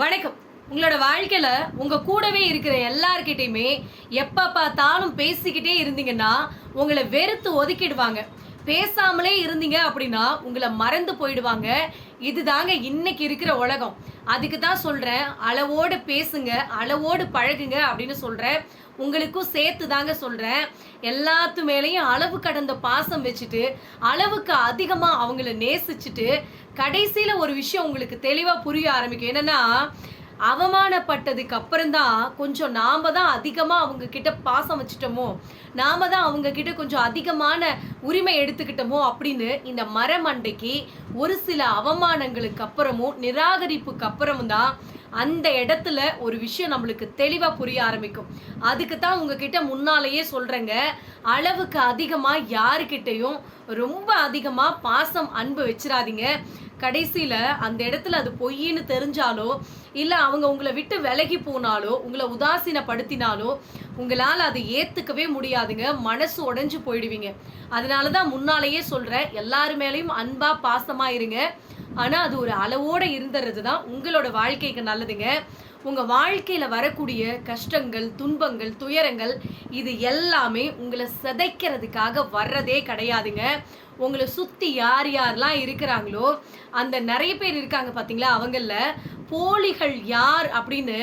வணக்கம். உங்களோட வாழ்க்கையில உங்க கூடவே இருக்கிற எல்லார்கிட்டயுமே எப்ப பார்த்தாலும் பேசிக்கிட்டே இருந்தீங்கன்னா உங்களை வெறுத்து ஒதுக்கிடுவாங்க. பேசாமலே இருந்தீங்க அப்படின்னா உங்களை மறந்து போயிடுவாங்க. இதுதாங்க இன்னைக்கு இருக்கிற உலகம். அதுக்கு தான் சொல்றேன் அளவோடு பேசுங்க அளவோடு பழகுங்க அப்படின்னு சொல்றேன். உங்களுக்கும் சேர்த்து தாங்க சொல்கிறேன் எல்லாத்து மேலேயும் அளவு கடந்த பாசம் வச்சுட்டு அளவுக்கு அதிகமாக அவங்கள நேசிச்சுட்டு கடைசியில் ஒரு விஷயம் உங்களுக்கு தெளிவாக புரிய ஆரம்பிக்கும். என்னென்னா அவமானப்பட்டதுக்கு அப்புறம்தான் கொஞ்சம் நாம தான் அதிகமாக அவங்க கிட்ட பாசம் வச்சுட்டோமோ நாம தான் அவங்க கிட்ட கொஞ்சம் அதிகமான உரிமை எடுத்துக்கிட்டோமோ அப்படின்னு இந்த மரமண்டைக்கு ஒரு சில அவமானங்களுக்கு அப்புறமும் நிராகரிப்புக்கு அப்புறமும் தான் அந்த இடத்துல ஒரு விஷயம் நம்மளுக்கு தெளிவாக புரிய ஆரம்பிக்கும். அதுக்கு தான் உங்ககிட்ட முன்னாலேயே சொல்கிறேங்க அளவுக்கு அதிகமாக யாருக்கிட்டையும் ரொம்ப அதிகமாக பாசம் அன்பு வச்சிடாதீங்க கடைசியில் அந்த இடத்துல அது பொய்ன்னு தெரிஞ்சாலோ இல்லை அவங்க உங்களை விட்டு விலகி போனாலோ உங்களை உதாசீனப்படுத்தினாலோ உங்களால் அதை ஏற்றுக்கவே முடியாதுங்க. மனசு உடஞ்சி போயிடுவீங்க. அதனால தான் முன்னாலேயே சொல்கிறேன் எல்லாரு மேலேயும் அன்பாக பாசமாக இருங்க. ஆனால் அது ஒரு அளவோடு இருந்துறது தான் உங்களோட வாழ்க்கைக்கு நல்லதுங்க. உங்கள் வாழ்க்கையில் வரக்கூடிய கஷ்டங்கள் துன்பங்கள் துயரங்கள் இது எல்லாமே உங்களை சிதைக்கிறதுக்காக வர்றதே கிடையாதுங்க. உங்களை சுற்றி யார் யாரெல்லாம் இருக்கிறாங்களோ அந்த நிறைய பேர் இருக்காங்க பார்த்தீங்களா அவங்களில். போலிகள் யார் அப்படின்னு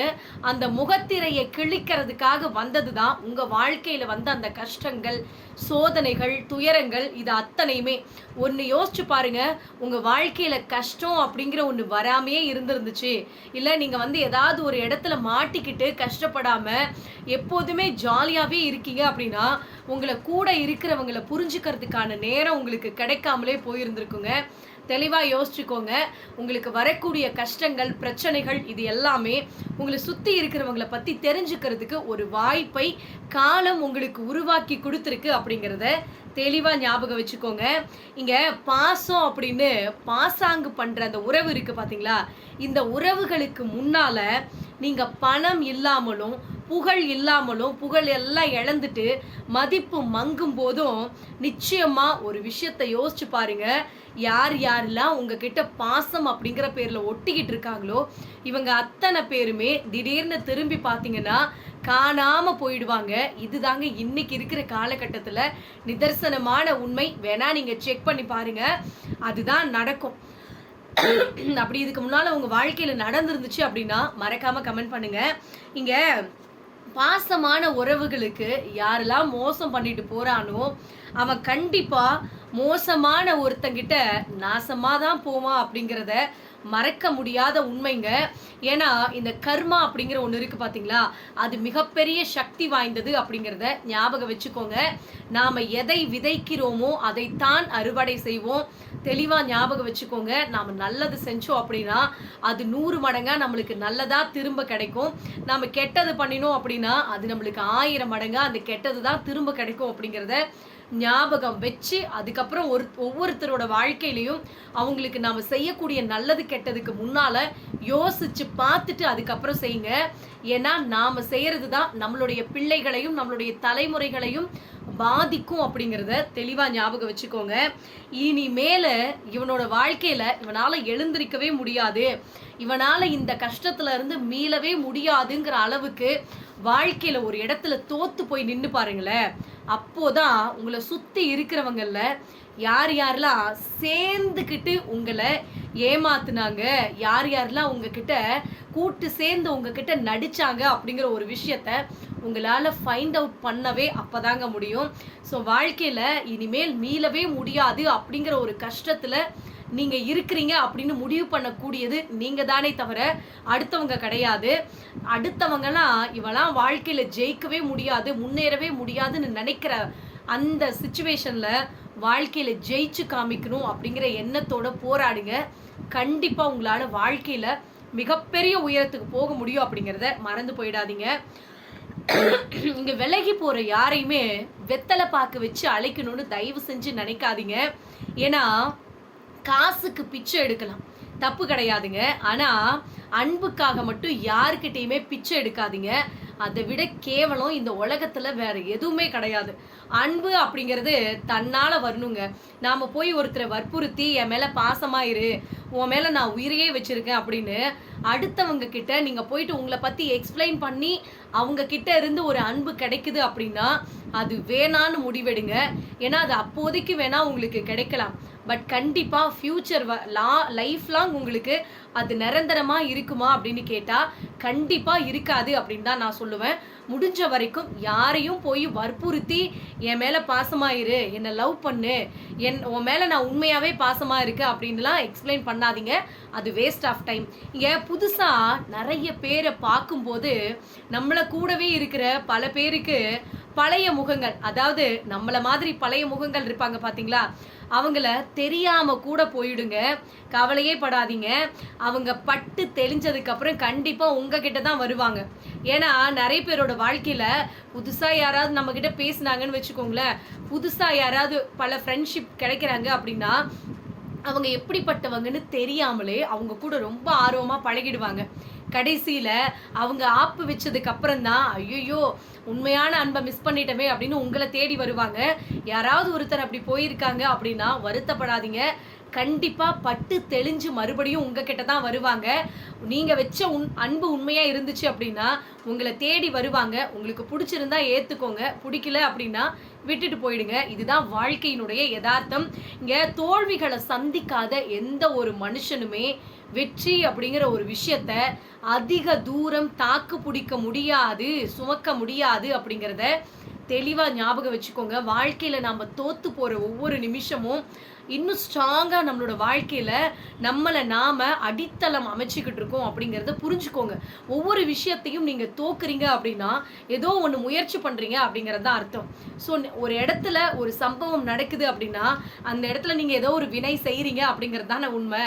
அந்த முகத்திரையை கிழிக்கிறதுக்காக வந்தது தான் உங்கள் வாழ்க்கையில் வந்த அந்த கஷ்டங்கள் சோதனைகள் துயரங்கள் இது அத்தனையுமே. ஒன்று யோசிச்சு பாருங்க உங்கள் வாழ்க்கையில் கஷ்டம் அப்படிங்கிற ஒன்று வராமையே இருந்திருந்துச்சு. இல்லை நீங்கள் வந்து ஏதாவது ஒரு இடத்துல மாட்டிக்கிட்டு கஷ்டப்படாமல் எப்போதுமே ஜாலியாகவே இருக்கீங்க அப்படின்னா உங்களை கூட இருக்கிறவங்களை புரிஞ்சுக்கிறதுக்கான நேரம் உங்களுக்கு கிடைக்காமலே போயிருந்துருக்குங்க. தெளிவாக யோசிச்சுக்கோங்க. உங்களுக்கு வரக்கூடிய கஷ்டங்கள் பிரச்சனைகள் இது எல்லாமே உங்களை சுற்றி இருக்கிறவங்கள பற்றி தெரிஞ்சுக்கிறதுக்கு ஒரு வாய்ப்பை காலம் உங்களுக்கு உருவாக்கி கொடுத்துருக்கு அப்படிங்கிறத தெளிவாக ஞாபகம் வச்சுக்கோங்க. இங்கே பாசம் அப்படின்னு பாசாங்கு பண்ணுற அந்த உறவு இருக்குது பார்த்தீங்களா இந்த உறவுகளுக்கு முன்னால் நீங்கள் பணம் இல்லாமலும் புகழ் இல்லாமலும் புகழ் எல்லாம் இழந்துட்டு மதிப்பு மங்கும் போதும் நிச்சயமாக ஒரு விஷயத்தை யோசிச்சு பாருங்க. யார் யாரெல்லாம் உங்ககிட்ட பாசம் அப்படிங்கிற பேரில் ஒட்டிக்கிட்டு இருக்காங்களோ இவங்க அத்தனை பேருமே திடீர்னு திரும்பி பார்த்தீங்கன்னா காணாம போயிடுவாங்க. இதுதாங்க இன்னைக்கு இருக்கிற காலகட்டத்தில் நிதர்சனமான உண்மை. வேணா நீங்க செக் பண்ணி பாருங்க. அதுதான் நடக்கும். அப்படி இதுக்கு முன்னால உங்க வாழ்க்கையில நடந்துருந்துச்சு அப்படின்னா மறக்காம கமெண்ட் பண்ணுங்க. இங்க பாசமான உறவுகளுக்கு யாரெல்லாம் மோசம் பண்ணிட்டு போறானோ அவன் கண்டிப்பா மோசமான ஒருத்தங்கிட்ட நாசமாக தான் போவான் அப்படிங்கிறத மறக்க முடியாத உண்மைங்க. ஏன்னா இந்த கர்மா அப்படிங்கிற ஒன்று இருக்கு பார்த்தீங்களா அது மிகப்பெரிய சக்தி வாய்ந்தது அப்படிங்கிறத ஞாபகம் வச்சுக்கோங்க. நாம் எதை விதைக்கிறோமோ அதைத்தான் அறுவடை செய்வோம். தெளிவாக ஞாபகம் வச்சுக்கோங்க. நாம் நல்லது செஞ்சோம் அப்படின்னா அது நூறு மடங்காக நம்மளுக்கு நல்லதாக திரும்ப கிடைக்கும். நாம் கெட்டது பண்ணினோம் அப்படின்னா அது நம்மளுக்கு ஆயிரம் மடங்காக அந்த கெட்டது தான் திரும்ப கிடைக்கும் அப்படிங்கிறத ஞாபகம் வச்சு அதுக்கப்புறம் ஒரு ஒவ்வொருத்தரோட வாழ்க்கையிலையும் அவங்களுக்கு நாம செய்யக்கூடிய நல்லது கெட்டதுக்கு முன்னால யோசிச்சு பார்த்துட்டு அதுக்கப்புறம் செய்யுங்க. ஏன்னா நாம செய்கிறது தான் நம்மளுடைய பிள்ளைகளையும் நம்மளுடைய தலைமுறைகளையும் பாதிக்கும் அப்படிங்கிறத தெளிவாக ஞாபகம் வச்சுக்கோங்க. இனி மேலே இவனோட வாழ்க்கையில் இவனால எழுந்திருக்கவே முடியாது. இவனால் இந்த கஷ்டத்துல இருந்து மீளவே முடியாதுங்கிற அளவுக்கு வாழ்க்கையில் ஒரு இடத்துல தோத்து போய் நின்று பாருங்களேன். அப்போதான் உங்களை சுற்றி இருக்கிறவங்களில் யார் யாரெல்லாம் சேர்ந்துக்கிட்டு உங்களை ஏமாத்துனாங்க யார் யாரெல்லாம் உங்ககிட்ட கூட்டு சேர்ந்து உங்ககிட்ட நடிச்சாங்க அப்படிங்கிற ஒரு விஷயத்த உங்களால் ஃபைண்ட் அவுட் பண்ணவே அப்போதாங்க முடியும். ஸோ வாழ்க்கையில் இனிமேல் மீளவே முடியாது அப்படிங்கிற ஒரு கஷ்டத்தில் நீங்கள் இருக்கிறீங்க அப்படின்னு முடிவு பண்ணக்கூடியது நீங்கள் தானே தவிர அடுத்தவங்க கிடையாது. அடுத்தவங்கலாம் இவெல்லாம் வாழ்க்கையில் ஜெயிக்கவே முடியாது முன்னேறவே முடியாதுன்னு நினைக்கிற அந்த சுச்சுவேஷனில் வாழ்க்கையில் ஜெயிச்சு காமிக்கணும் அப்படிங்கிற எண்ணத்தோட போராடுங்க. கண்டிப்பாக உங்களால் வாழ்க்கையில் மிகப்பெரிய உயரத்துக்கு போக முடியும் அப்படிங்கிறத மறந்து போயிடாதீங்க. இங்கே விலகி போகிற யாரையுமே வெத்தலை பாக்கு வச்சு அழைக்கணும்னு தயவு செஞ்சு நினைக்காதீங்க. ஏன்னா காசுக்கு பிச்சை எடுக்கலாம். தப்பு கிடையாதுங்க. ஆனால் அன்புக்காக மட்டும் யாருக்கிட்டேயுமே பிச்சை எடுக்காதீங்க. அதை விட கேவலம் இந்த உலகத்துல வேற எதுவுமே கிடையாது. அன்பு அப்படிங்கிறது தன்னால வரணுங்க. நாம போய் ஒருத்தரை வற்புறுத்தி என் மேல பாசமாயிரு இரு. உன் மேல நான் உயிரையே வச்சிருக்கேன் அப்படின்னு அடுத்தவங்க கிட்ட நீங்க போயிட்டு உங்களை பத்தி எக்ஸ்பிளைன் பண்ணி அவங்க கிட்ட இருந்து ஒரு அன்பு கிடைக்குது அப்படின்னா அது வேணான்னு முடிவெடுங்க. ஏன்னா அது அப்போதைக்கு வேணா உங்களுக்கு கிடைக்கலாம். பட் கண்டிப்பாக ஃப்யூச்சர் லா லைஃப் லாங் உங்களுக்கு அது நிரந்தரமாக இருக்குமா அப்படின்னு கேட்டால் கண்டிப்பாக இருக்காது அப்படின்னு தான் நான் சொல்லுவேன். முடிஞ்ச வரைக்கும் யாரையும் போய் வற்புறுத்தி என் மேலே பாசமா இரு என்னை லவ் பண்ணு என் உன் மேலே நான் உண்மையாகவே பாசமாக இருக்கு அப்படின்லாம் எக்ஸ்பிளைன் பண்ணாதீங்க. அது வேஸ்ட் ஆஃப் டைம் இங்கே புதுசாக நிறைய பேரை பார்க்கும்போது நம்மளை கூடவே இருக்கிற பல பேருக்கு பழைய முகங்கள் அதாவது நம்மள மாதிரி பழைய முகங்கள் இருப்பாங்க பாத்தீங்களா? அவங்கள தெரியாம கூட போயிடுங்க. கவலையே படாதீங்க. அவங்க பட்டு தெளிஞ்சதுக்கு அப்புறம் கண்டிப்பா உங்ககிட்ட தான் வருவாங்க. ஏன்னா நிறைய பேரோட வாழ்க்கையில புதுசா யாராவது நம்ம கிட்ட பேசுனாங்கன்னு வச்சுக்கோங்களேன். புதுசா யாராவது பல ஃப்ரெண்ட்ஷிப் கிடைக்கிறாங்க அப்படின்னா அவங்க எப்படிப்பட்டவங்கன்னு தெரியாமலே அவங்க கூட ரொம்ப ஆர்வமா பழகிடுவாங்க. கடைசியில் அவங்க ஆப்பு வச்சதுக்கு அப்புறம் தான் ஐயோ உண்மையான அன்பை மிஸ் பண்ணிட்டோமே அப்படின்னு உங்களை தேடி வருவாங்க. யாராவது ஒருத்தர் அப்படி போயிருக்காங்க அப்படின்னா வருத்தப்படாதீங்க. கண்டிப்பாக பட்டு தெளிஞ்சு மறுபடியும் உங்ககிட்ட தான் வருவாங்க. நீங்கள் வச்ச உன் அன்பு உண்மையாக இருந்துச்சு அப்படின்னா உங்களை தேடி வருவாங்க. உங்களுக்கு பிடிச்சிருந்தா ஏற்றுக்கோங்க பிடிக்கல அப்படின்னா விட்டுட்டு போயிடுங்க. இதுதான் வாழ்க்கையினுடைய யதார்த்தம். இங்கே தோல்விகளை சந்திக்காத எந்த ஒரு மனுஷனுமே வெற்றி அப்படிங்கிற ஒரு விஷயத்த அதிக தூரம் தாக்கு பிடிக்க முடியாது சுமக்க முடியாது அப்படிங்கிறத தெளிவாக ஞாபகம் வச்சுக்கோங்க. வாழ்க்கையில் நாம் தோற்று போகிற ஒவ்வொரு நிமிஷமும் இன்னும் ஸ்ட்ராங்காக நம்மளோட வாழ்க்கையில் நம்மளை நாம் அடித்தளம் அமைச்சிக்கிட்டு இருக்கோம் அப்படிங்கிறத புரிஞ்சுக்கோங்க. ஒவ்வொரு விஷயத்தையும் நீங்கள் தோக்குறீங்க அப்படின்னா ஏதோ ஒன்று முயற்சி பண்ணுறீங்க அப்படிங்கிறது தான் அர்த்தம். ஸோ ஒரு இடத்துல ஒரு சம்பவம் நடக்குது அப்படின்னா அந்த இடத்துல நீங்கள் ஏதோ ஒரு வினை செய்கிறீங்க அப்படிங்கிறது தானே உண்மை.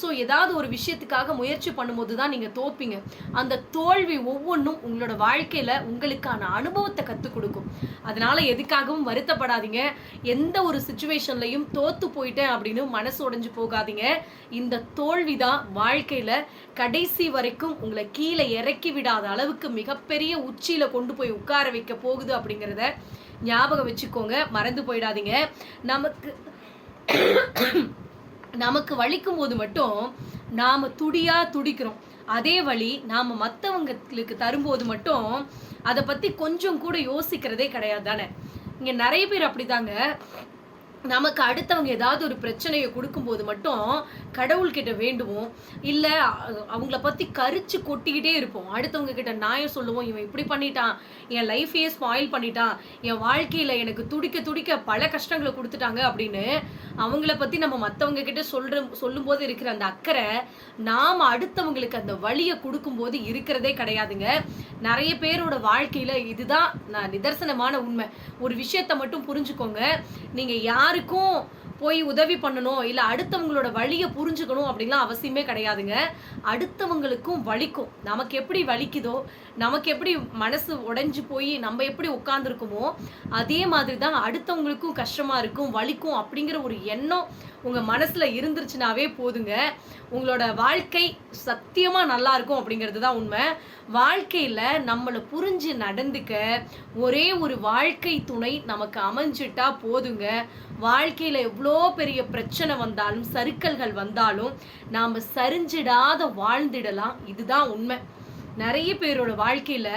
ஸோ ஏதாவது ஒரு விஷயத்துக்காக முயற்சி பண்ணும்போது தான் நீங்கள் தோப்பீங்க. அந்த தோல்வி ஒவ்வொன்றும் உங்களோட வாழ்க்கையில் உங்களுக்கான அனுபவத்தை கற்றுக் கொடுக்கும். அதனால் எதுக்காகவும் வருத்தப்படாதீங்க. எந்த ஒரு சுச்சுவேஷன்லையும் போய் போயிட்டேன் அப்படின்னு மனசு உடைஞ்சு போகாதீங்க. இந்த தோல்வி தான் வாழ்க்கையில கடைசி வரைக்கும் உங்களை கீழே இறக்கி விடாத அளவுக்கு மிகப்பெரிய உச்சியில கொண்டு போய் உட்கார வைக்க போகுது அப்படிங்கிறத ஞாபகம் வச்சுக்கோங்க. மறந்து போயிடாதீங்க. நமக்கு நமக்கு வலிக்கும் போது மட்டும் நாம துடியா துடிக்கிறோம். அதே வழி நாம மற்றவங்களுக்கு தரும்போது மட்டும் அதை பத்தி கொஞ்சம் கூட யோசிக்கிறதே கிடையாது தானே. இங்க நிறைய பேர் அப்படிதாங்க. நமக்கு அடுத்தவங்க ஏதாவது ஒரு பிரச்சனையை கொடுக்கும்போது மட்டும் கடவுள்கிட்ட வேண்டுவோம். இல்லை அவங்கள பற்றி கரிச்சு கொட்டிக்கிட்டே இருப்போம். அடுத்தவங்க கிட்ட நியாயம் சொல்லுவோம் இவன் இப்படி பண்ணிட்டான். என் லைஃபையே ஸ்பாயில் பண்ணிட்டான். என் வாழ்க்கையில் எனக்கு துடிக்க துடிக்க பல கஷ்டங்களை கொடுத்துட்டாங்க. அப்படின்னு அவங்கள பற்றி நம்ம மற்றவங்க கிட்ட சொல்கிற சொல்லும்போது இருக்கிற அந்த அக்கறை நாம் அடுத்தவங்களுக்கு அந்த வழியை கொடுக்கும்போது இருக்கிறதே கிடையாதுங்க. நிறைய பேரோட வாழ்க்கையில் இதுதான் நான் நிதர்சனமான உண்மை. ஒரு விஷயத்த மட்டும் புரிஞ்சுக்கோங்க. நீங்கள் யார் யாருக்கும் போய் உதவி பண்ணணும் இல்லை அடுத்தவங்களோட வழியை புரிஞ்சுக்கணும் அப்படின்லாம் அவசியமே கிடையாதுங்க. அடுத்தவங்களுக்கும் வலிக்கும். நமக்கு எப்படி வலிக்குதோ நமக்கு எப்படி மனசு உடைஞ்சு போய் நம்ம எப்படி உட்காந்துருக்குமோ அதே மாதிரி தான் அடுத்தவங்களுக்கும் கஷ்டமாக இருக்கும் வலிக்கும் அப்படிங்கிற ஒரு எண்ணம் உங்கள் மனசில் இருந்துருச்சுனாவே போதுங்க. உங்களோட வாழ்க்கை சத்தியமாக நல்லா இருக்கும் அப்படிங்கிறது தான் உண்மை. வாழ்க்கையில் நம்மளை புரிஞ்சு நடந்துக்க ஒரே ஒரு வாழ்க்கை துணை நமக்கு அமைஞ்சிட்டா போதுங்க. வாழ்க்கையில் எவ்வளோ பெரிய பிரச்சனை வந்தாலும் சறுக்கல்கள் வந்தாலும் நாம் சரிஞ்சிடாத வாழ்ந்திடலாம். இதுதான் உண்மை. நிறைய பேரோட வாழ்க்கையில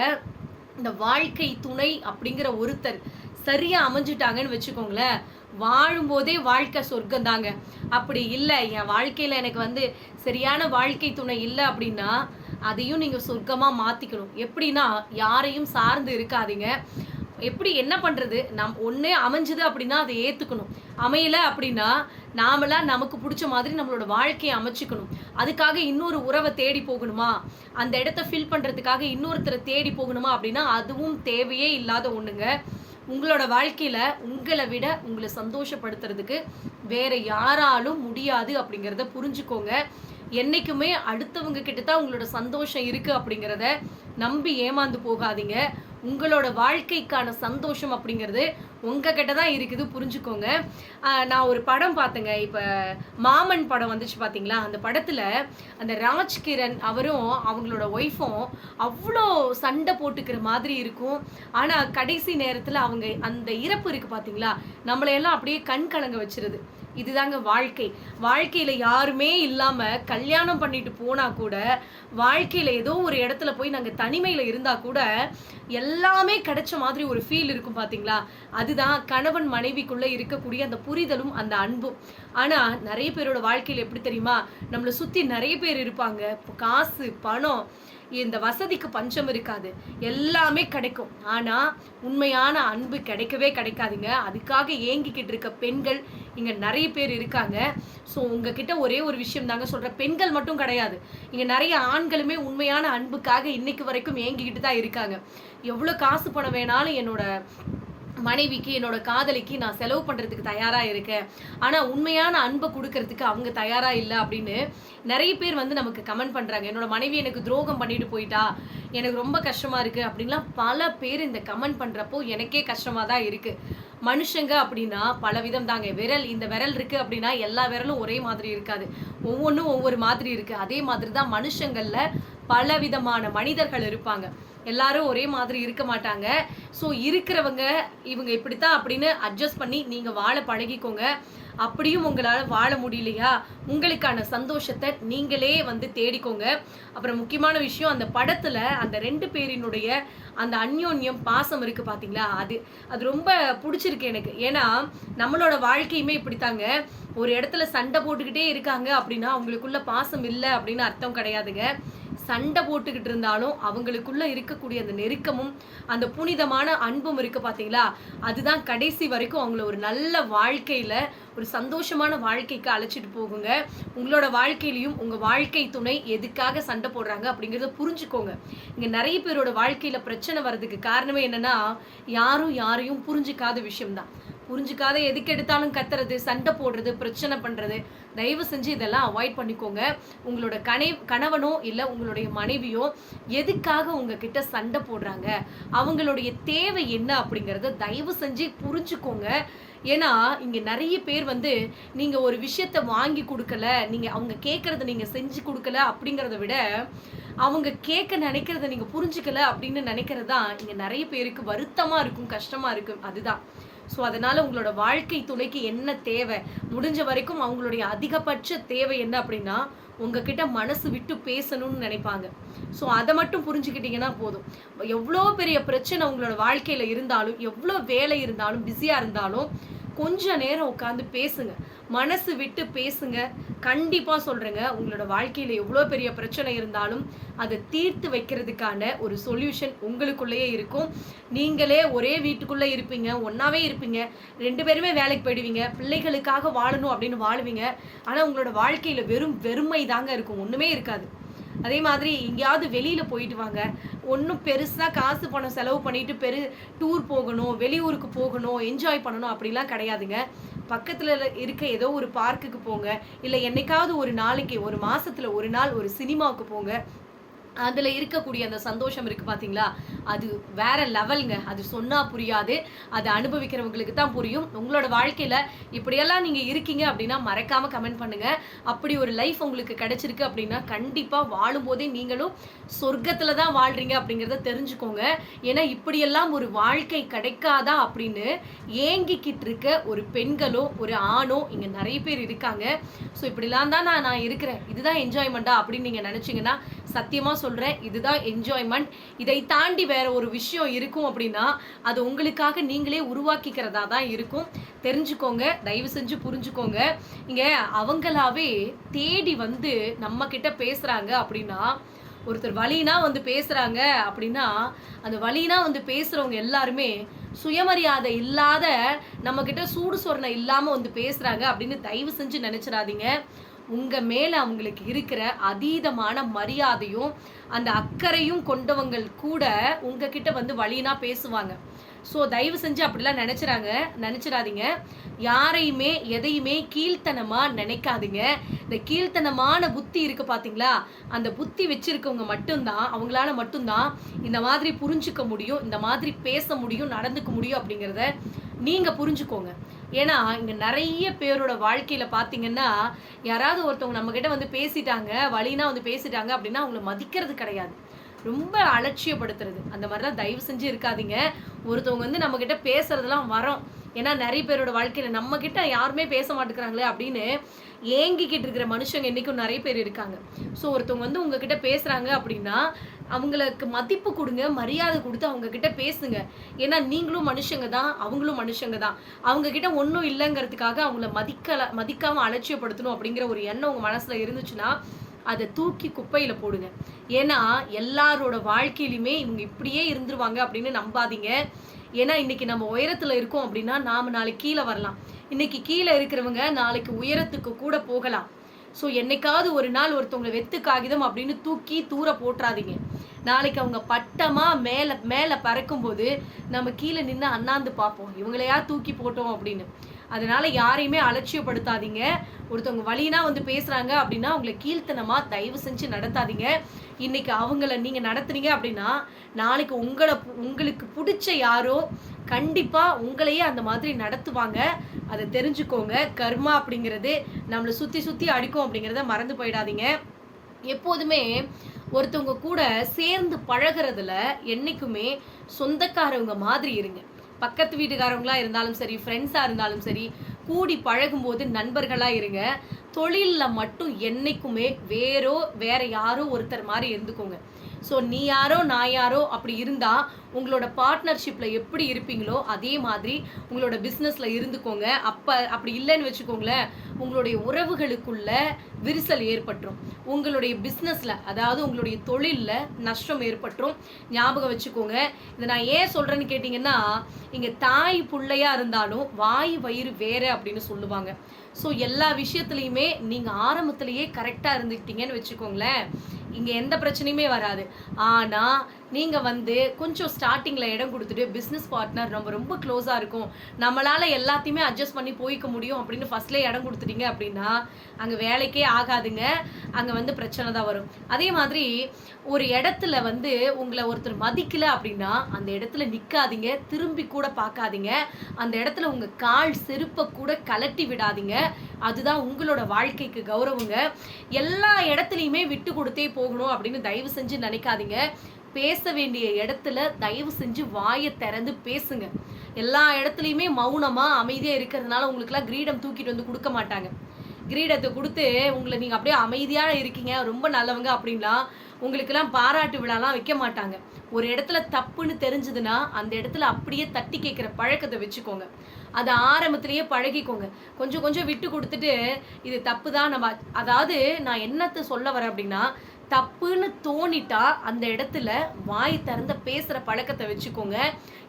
இந்த வாழ்க்கை துணை அப்படிங்கிற ஒருத்தர் சரியா அமைஞ்சிட்டாங்கன்னு வச்சுக்கோங்களேன் வாழும்போதே வாழ்க்கை சொர்க்கம் தாங்க அப்படி இல்லை என் வாழ்க்கையில எனக்கு வந்து சரியான வாழ்க்கை துணை இல்லை அப்படின்னா அதையும் நீங்க சொர்க்கமா மாத்திக்கணும். எப்படின்னா யாரையும் சார்ந்து இருக்காதீங்க. எப்படி என்ன பண்ணுறது நம் ஒன்றே அமைஞ்சுது அப்படின்னா அதை ஏற்றுக்கணும் அமையலை அப்படின்னா நாமளாக நமக்கு பிடிச்ச மாதிரி நம்மளோட வாழ்க்கையை அமைச்சிக்கணும். அதுக்காக இன்னொரு உறவை தேடி போகணுமா? அந்த இடத்த ஃபில் பண்ணுறதுக்காக இன்னொருத்தரை தேடி போகணுமா அப்படின்னா அதுவும் தேவையே இல்லாத ஒன்றுங்க உங்களோட வாழ்க்கையில் உங்களை விட உங்களை சந்தோஷப்படுத்துறதுக்கு வேற யாராலும் முடியாது அப்படிங்கிறத புரிஞ்சுக்கோங்க. என்றைக்குமே அடுத்தவங்க கிட்ட தான் உங்களோட சந்தோஷம் இருக்குது அப்படிங்கிறத நம்பி ஏமாந்து போகாதீங்க. உங்களோட வாழ்க்கைக்கான சந்தோஷம் அப்படிங்கிறது உங்ககிட்ட தான் இருக்குது புரிஞ்சுக்கோங்க. நான் ஒரு படம் பார்த்தேங்க. இப்போ மாமன் படம் வந்துச்சு பார்த்தீங்களா அந்த படத்தில் அந்த ராஜ்கிரண் அவரும் அவங்களோட ஒய்ஃபும் அவ்வளோ சண்டை போட்டுக்கிற மாதிரி இருக்கும். ஆனால் கடைசி நேரத்தில் அவங்க அந்த இறப்பு இருக்குது பார்த்தீங்களா நம்மளையெல்லாம் அப்படியே கண் கலங்க வச்சிருது. இதுதாங்க வாழ்க்கை. வாழ்க்கையில் யாருமே இல்லாமல் கல்யாணம் பண்ணிட்டு போனால் கூட வாழ்க்கையில் ஏதோ ஒரு இடத்துல போய் நாங்கள் தனிமையில் இருந்தால் கூட எல்லாமே கிடைச்ச மாதிரி ஒரு ஃபீல் இருக்கும் பார்த்தீங்களா அதுதான் கணவன் மனைவிக்குள்ளே இருக்கக்கூடிய அந்த புரிதலும் அந்த அன்பும். ஆனால் நிறைய பேரோட வாழ்க்கையில் எப்படி தெரியுமா? நம்மளை சுற்றி நிறைய பேர் இருப்பாங்க. காசு பணம் இந்த வசதிக்கு பஞ்சம் இருக்காது. எல்லாமே கிடைக்கும். ஆனால் உண்மையான அன்பு கிடைக்கவே கிடைக்காதுங்க. அதுக்காக ஏங்கிக்கிட்டு இருக்க பெண்கள் இங்கே நிறைய பேர் இருக்காங்க. ஸோ உங்ககிட்ட ஒரே ஒரு விஷயம் தாங்க சொல்கிற பெண்கள் மட்டும் கிடையாது. இங்கே நிறைய ஆண்களுமே உண்மையான அன்புக்காக இன்னைக்கு வரைக்கும் ஏங்கிக்கிட்டு தான் இருக்காங்க. எவ்வளோ காசு பணம் வேணாலும் என்னோட மனைவிக்கு என்னோட காதலிக்கு நான் செலவு பண்ணுறதுக்கு தயாராக இருக்கேன். ஆனால் உண்மையான அன்பை கொடுக்கறதுக்கு அவங்க தயாராக இல்லை அப்படின்னு நிறைய பேர் வந்து நமக்கு கமெண்ட் பண்ணுறாங்க என்னோட மனைவி எனக்கு துரோகம் பண்ணிட்டு போயிட்டா எனக்கு ரொம்ப கஷ்டமாக இருக்குது அப்படின்லாம் பல பேர் இந்த கமெண்ட் பண்ணுறப்போ எனக்கே கஷ்டமாக தான் இருக்குது மனுஷங்க அப்படின்னா பல விதம் தாங்க விரல் இந்த விரல் இருக்குது அப்படின்னா எல்லா விரலும் ஒரே மாதிரி இருக்காது. ஒவ்வொன்றும் ஒவ்வொரு மாதிரி இருக்குது அதே மாதிரி தான் மனுஷங்களில் பல விதமான மனிதர்கள் இருப்பாங்க. எல்லாரும் ஒரே மாதிரி இருக்க மாட்டாங்க. ஸோ இருக்கிறவங்க இவங்க இப்படித்தான் அப்படின்னு அட்ஜஸ்ட் பண்ணி நீங்கள் வாழ பழகிக்கோங்க. அப்படியும் உங்களால் வாழ முடியலையா? உங்களுக்கான சந்தோஷத்தை நீங்களே வந்து தேடிக்கோங்க. அப்புறம் முக்கியமான விஷயம் அந்த படத்தில் அந்த ரெண்டு பேரினுடைய அந்த அந்யோன்யம் பாசம் இருக்குது பார்த்தீங்களா அது அது ரொம்ப பிடிச்சிருக்கு எனக்கு. ஏன்னா நம்மளோட வாழ்க்கையுமே இப்படித்தாங்க. ஒரு இடத்துல சண்டை போட்டுக்கிட்டே இருக்காங்க அப்படின்னா அவங்களுக்குள்ள பாசம் இல்லை அப்படின்னு அர்த்தம் கிடையாதுங்க. சண்டை போட்டுக்கிட்டு இருந்தாலும் அவங்களுக்குள்ள இருக்கக்கூடிய அந்த நெருக்கமும் அந்த புனிதமான அன்பும் இருக்கு பார்த்தீங்களா அதுதான் கடைசி வரைக்கும் அவங்கள ஒரு நல்ல வாழ்க்கையில ஒரு சந்தோஷமான வாழ்க்கைக்கு அழைச்சிட்டு போகுங்க. உங்களோட வாழ்க்கையிலையும் உங்க வாழ்க்கை துணை எதுக்காக சண்டை போடுறாங்க அப்படிங்கிறத புரிஞ்சுக்கோங்க. இங்க நிறைய பேரோட வாழ்க்கையில பிரச்சனை வர்றதுக்கு காரணமே என்னன்னா யாரும் யாரையும் புரிஞ்சுக்காத விஷயம்தான். புரிஞ்சுக்காத எதுக்கு எடுத்தாலும் கத்துறது சண்டை போடுறது பிரச்சனை பண்ணுறது தயவு செஞ்சு இதெல்லாம் அவாய்ட் பண்ணிக்கோங்க. உங்களோட கனை கணவனோ இல்லை உங்களுடைய மனைவியோ எதுக்காக உங்ககிட்ட சண்டை போடுறாங்க? அவங்களுடைய தேவை என்ன அப்படிங்கிறத தயவு செஞ்சு புரிஞ்சுக்கோங்க. ஏன்னா இங்கே நிறைய பேர் வந்து நீங்கள் ஒரு விஷயத்த வாங்கி கொடுக்கல நீங்கள் அவங்க கேட்குறத நீங்கள் செஞ்சு கொடுக்கல அப்படிங்கிறத விட அவங்க கேட்க நினைக்கிறத நீங்கள் புரிஞ்சுக்கல அப்படின்னு நினைக்கிறது தான் இங்கே நிறைய பேருக்கு வருத்தமாக இருக்கும் கஷ்டமாக இருக்கும். அதுதான். ஸோ அதனால உங்களோட வாழ்க்கை துணைக்கு என்ன தேவை? முடிஞ்ச வரைக்கும் அவங்களுடைய அதிகபட்ச தேவை என்ன அப்படின்னா உங்ககிட்ட மனசு விட்டு பேசணும்னு நினைப்பாங்க. ஸோ அதை மட்டும் புரிஞ்சுக்கிட்டீங்கன்னா போதும். எவ்வளோ பெரிய பிரச்சனை உங்களோட வாழ்க்கையில் இருந்தாலும் எவ்வளோ வேலை இருந்தாலும் பிஸியாக இருந்தாலும் கொஞ்சம் நேரம் உட்காந்து பேசுங்க. மனசு விட்டு பேசுங்க. கண்டிப்பாக சொல்கிறேங்க உங்களோட வாழ்க்கையில் எவ்வளோ பெரிய பிரச்சனை இருந்தாலும் அதை தீர்த்து வைக்கிறதுக்கான ஒரு சொல்யூஷன் உங்களுக்குள்ளேயே இருக்கும். நீங்களே ஒரே வீட்டுக்குள்ளே இருப்பீங்க. ஒன்றாவே இருப்பீங்க. ரெண்டு பேருமே வேலைக்கு போயிடுவீங்க. பிள்ளைகளுக்காக வாழணும் அப்படின்னு வாழுவீங்க. ஆனால் உங்களோட வாழ்க்கையில் வெறும் வெறுமை தாங்க இருக்கும். ஒன்றுமே இருக்காது. அதே மாதிரி எங்கேயாவது வெளியில் போயிட்டு வாங்க. ஒன்றும் பெருசாக காசு பணம் செலவு பண்ணிட்டு பெரு டூர் போகணும் வெளியூருக்கு போகணும் என்ஜாய் பண்ணணும் அப்படிலாம் கிடையாதுங்க. பக்கத்தில் இருக்க ஏதோ ஒரு பார்க்குக்கு போங்க. இல்லை என்னைக்காவது ஒரு நாளைக்கு ஒரு மாதத்தில் ஒரு நாள் ஒரு சினிமாவுக்கு போங்க. அதில் இருக்கக்கூடிய அந்த சந்தோஷம் இருக்குது பார்த்தீங்களா அது வேற லெவலுங்க. அது சொன்னால் புரியாது. அதை அனுபவிக்கிறவங்களுக்கு தான் புரியும். உங்களோட வாழ்க்கையில் இப்படியெல்லாம் நீங்கள் இருக்கீங்க அப்படின்னா மறக்காமல் கமெண்ட் பண்ணுங்கள் அப்படி ஒரு லைஃப் உங்களுக்கு கிடைச்சிருக்கு அப்படின்னா கண்டிப்பாக வாழும்போதே நீங்களும் சொர்க்கத்தில் தான் வாழ்கிறீங்க அப்படிங்கிறத தெரிஞ்சுக்கோங்க. ஏன்னா இப்படியெல்லாம் ஒரு வாழ்க்கை கிடைக்காதா அப்படின்னு ஏங்கிக்கிட்டு இருக்க ஒரு பெண்களோ ஒரு ஆணோ இங்கே நிறைய பேர் இருக்காங்க. ஸோ இப்படிலாம் தான் நான் நான் இருக்கிறேன். இதுதான் என்ஜாய்மெண்ட்டா அப்படின்னு நீங்கள் நினச்சிங்கன்னா சத்தியமாக சத்தியமா சொல்றேன். இதுதான் என்ஜாய்மெண்ட் இதை தாண்டி வேற ஒரு விஷயம் இருக்கும் அப்படின்னா அது உங்களுக்காக நீங்களே உருவாக்கிக்கிறதா தான் இருக்கும். தெரிஞ்சுக்கோங்க தயவு செஞ்சு புரிஞ்சுக்கோங்க. இங்கே அவங்களாவே தேடி வந்து நம்ம கிட்ட அப்படின்னா ஒருத்தர் வழினா வந்து பேசுகிறாங்க அப்படின்னா அந்த வழினா வந்து பேசுறவங்க எல்லாருமே சுயமரியாதை இல்லாத நம்ம கிட்ட சூடு சொரணை இல்லாமல் வந்து பேசுகிறாங்க அப்படின்னு தயவு செஞ்சு நினைச்சிடாதீங்க. உங்கள் மேலே அவங்களுக்கு இருக்கிற அதீதமான மரியாதையும் அந்த அக்கறையும் கொண்டவங்கள் கூட உங்ககிட்ட வந்து வழினா பேசுவாங்க. ஸோ தயவு செஞ்சு அப்படிலாம் நினைச்சிராங்க நினைச்சிடாதீங்க. யாரையுமே எதையுமே கீழ்த்தனமா நினைக்காதீங்க. இந்த கீழ்த்தனமான புத்தி இருக்கு பார்த்தீங்களா அந்த புத்தி வச்சிருக்கவங்க மட்டும்தான் அவங்களால மட்டும்தான் இந்த மாதிரி புரிஞ்சுக்க முடியும் இந்த மாதிரி பேச முடியும் நடந்துக்க முடியும் அப்படிங்கிறத நீங்க புரிஞ்சுக்கோங்க. ஏன்னா இங்க நிறைய பேரோட வாழ்க்கையில பாத்தீங்கன்னா யாராவது ஒருத்தவங்க நம்ம கிட்ட வந்து பேசிட்டாங்க வழினா வந்து பேசிட்டாங்க அப்படின்னா அவங்கள மதிக்கிறது கிடையாது. ரொம்ப அலட்சியப்படுத்துறது. அந்த மாதிரிலாம் தயவு செஞ்சு இருக்காதீங்க. ஒருத்தவங்க வந்து நம்ம கிட்ட பேசுறதெல்லாம் வரோம். ஏன்னா நிறைய பேரோட வாழ்க்கையில நம்ம கிட்ட யாருமே பேச மாட்டேங்கிறாங்களே அப்படின்னு ஏங்கிக்கிட்டு இருக்கிற மனுஷங்க இன்னைக்கும் நிறைய பேர் இருக்காங்க. ஸோ ஒருத்தவங்க வந்து உங்ககிட்ட பேசுறாங்க அப்படின்னா அவங்களுக்கு மதிப்பு கொடுங்க மரியாதை கொடுத்து அவங்க கிட்ட பேசுங்க. ஏன்னா நீங்களும் மனுஷங்க தான் அவங்களும் மனுஷங்க தான். அவங்க கிட்ட ஒன்றும் இல்லைங்கிறதுக்காக அவங்கள மதிக்கல மதிக்காம அலட்சியப்படுத்தணும் அப்படிங்கிற ஒரு எண்ணம் உங்க மனசுல இருந்துச்சுன்னா அதை தூக்கி குப்பையில் போடுங்க. ஏன்னா எல்லாரோட வாழ்க்கையிலுமே இவங்க இப்படியே இருந்துருவாங்க அப்படின்னு நம்பாதீங்க. ஏன்னா இன்னைக்கு நம்ம உயரத்துல இருக்கோம் அப்படின்னா நாம நாளைக்கு கீழே வரலாம். இன்னைக்கு கீழே இருக்கிறவங்க நாளைக்கு உயரத்துக்கு கூட போகலாம். ஸோ என்னைக்காவது ஒரு நாள் ஒருத்தவங்களை வெத்து காகிதம் அப்படின்னு தூக்கி தூர போட்டுறாதீங்க. நாளைக்கு அவங்க பட்டமா மேலே மேலே பறக்கும்போது நம்ம கீழே நின்று அண்ணாந்து பார்ப்போம். இவங்களையா தூக்கி போட்டோம் அப்படின்னு. அதனால யாரையுமே அலட்சியப்படுத்தாதீங்க. ஒருத்தவங்க வழினா வந்து பேசுறாங்க அப்படின்னா அவங்களை கீழ்த்தனமா தயவு செஞ்சு நடத்தாதீங்க. இன்னைக்கு அவங்கள நீங்க நடத்துனீங்க அப்படின்னா நாளைக்கு உங்களை பு- உங்களுக்கு பிடிச்ச யாரோ கண்டிப்பா உங்களையே அந்த மாதிரி நடத்துவாங்க. அதை தெரிஞ்சுக்கோங்க. கர்மா அப்படிங்கிறது நம்மளை சுத்தி சுத்தி அடிக்கும் அப்படிங்கிறத மறந்து போயிடாதீங்க. எப்போதுமே ஒருத்தவங்க கூட சேர்ந்து பழகுறதுல என்றைக்குமே சொந்தக்காரவங்க மாதிரி இருங்க. பக்கத்து வீட்டுக்காரவங்களா இருந்தாலும் சரி ஃப்ரெண்ட்ஸாக இருந்தாலும் சரி கூடி பழகும்போது நண்பர்களாக இருங்க. தொழிலில் மட்டும் என்றைக்குமே வேறோ வேற யாரோ ஒருத்தர் மாதிரி இருந்துக்கோங்க. ஸோ நீ யாரோ நான் யாரோ அப்படி இருந்தால் உங்களோட பார்ட்னர்ஷிப்பில் எப்படி இருப்பீங்களோ அதே மாதிரி உங்களோட பிஸ்னஸில் இருந்துக்கோங்க. அப்போ அப்படி இல்லைன்னு வச்சுக்கோங்களேன் உங்களுடைய உறவுகளுக்குள்ள விரிசல் ஏற்பட்டுரும். உங்களுடைய பிஸ்னஸில் அதாவது உங்களுடைய தொழிலில் நஷ்டம் ஏற்பட்டுரும். ஞாபகம் வச்சுக்கோங்க இதை நான் ஏன் சொல்கிறேன்னு கேட்டிங்கன்னா இங்கே தாய் பிள்ளையாக இருந்தாலும் வாய் வயிறு வேற அப்படின்னு சொல்லுவாங்க. ஸோ எல்லா விஷயத்துலையுமே நீங்கள் ஆரம்பத்திலேயே கரெக்டாக இருந்துக்கிட்டீங்கன்னு வச்சுக்கோங்களேன். இங்கே எந்த பிரச்சனையுமே வராது. ஆனால் நீங்கள் வந்து கொஞ்சம் ஸ்டார்டிங்கில் இடம் கொடுத்துட்டு பிஸ்னஸ் பார்ட்னர் நம்ம ரொம்ப க்ளோஸாக இருக்கும். நம்மளால் எல்லாத்தையுமே அட்ஜஸ்ட் பண்ணி போய்க்க முடியும் அப்படின்னு ஃபஸ்ட்லேயே இடம் கொடுத்துட்டீங்க அப்படின்னா அங்கே வேலைக்கே ஆகாதுங்க. அங்கே வந்து பிரச்சனை தான் வரும். அதே மாதிரி ஒரு இடத்துல வந்து உங்களை ஒருத்தர் மதிக்கல அப்படின்னா அந்த இடத்துல நிற்காதீங்க திரும்பி கூட பார்க்காதீங்க. அந்த இடத்துல உங்கள் கால் செருப்பை கூட கலட்டி விடாதீங்க. அதுதான் உங்களோட வாழ்க்கைக்கு கௌரவங்க. எல்லா இடத்துலையுமே விட்டு கொடுத்தே போகணும் அப்படின்னு தயவு செஞ்சு நினைக்காதீங்க. பேச வேண்டிய இடத்துல தயவு செஞ்சு வாயை திறந்து பேசுங்க. எல்லா இடத்துலையுமே மௌனமாக அமைதியாக இருக்கிறதுனால உங்களுக்குலாம் கிரீடம் தூக்கிட்டு வந்து கொடுக்க மாட்டாங்க. கிரீடத்தை கொடுத்து உங்களை நீங்கள் அப்படியே அமைதியாக இருக்கீங்க ரொம்ப நல்லவங்க அப்படின்லாம் உங்களுக்கெல்லாம் பாராட்டு விழாலாம் வைக்க மாட்டாங்க. ஒரு இடத்துல தப்புன்னு தெரிஞ்சதுன்னா அந்த இடத்துல அப்படியே தட்டி கேட்குற பழக்கத்தை வச்சுக்கோங்க. அதை ஆரம்பத்திலேயே பழகிக்கோங்க. கொஞ்சம் கொஞ்சம் விட்டு கொடுத்துட்டு இது தப்பு தான் நம்ம அதாவது நான் என்னத்தை சொல்ல வரேன் அப்படின்னா தப்புன்னு தோணிட்டா அந்த இடத்துல வாய் திறந்த பேசுகிற பழக்கத்தை வச்சுக்கோங்க.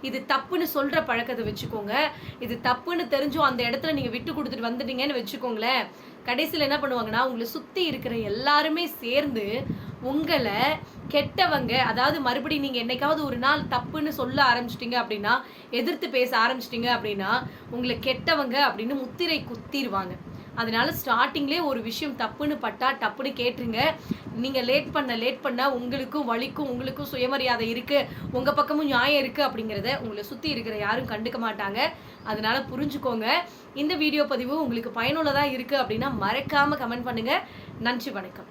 இது தப்புன்னு சொல்கிற பழக்கத்தை வச்சுக்கோங்க. இது தப்புன்னு தெரிஞ்சும் அந்த இடத்துல நீங்கள் விட்டு கொடுத்துட்டு வந்துட்டீங்கன்னு வச்சுக்கோங்களேன். கடைசியில் என்ன பண்ணுவாங்கன்னா உங்களை சுற்றி இருக்கிற எல்லாருமே சேர்ந்து உங்களை கெட்டவங்க அதாவது மறுபடியும் நீங்கள் என்னைக்காவது ஒரு நாள் தப்புன்னு சொல்ல ஆரம்பிச்சிட்டிங்க அப்படின்னா எதிர்த்து பேச ஆரம்பிச்சிட்டிங்க அப்படின்னா உங்களை கெட்டவங்க அப்படின்னு முத்திரை குத்திடுவாங்க அதனால ஸ்டார்டிங்லேயே ஒரு விஷயம் தப்புன்னு பட்டா டப்புன்னு கேட்டுருங்க. நீங்கள் லேட் பண்ண லேட் பண்ண உங்களுக்கும் வலிக்கும் உங்களுக்கும் சுயமரியாதை இருக்குது உங்கள் பக்கமும் நியாயம் இருக்குது அப்படிங்கிறத உங்களை சுற்றி இருக்கிற யாரும் கண்டுக்க மாட்டாங்க. அதனால புரிஞ்சுக்கோங்க. இந்த வீடியோ பதிவு உங்களுக்கு பயனுள்ளதாக இருக்குது அப்படின்னா மறக்காமல் கமெண்ட் பண்ணுங்கள் நன்றி வணக்கம்.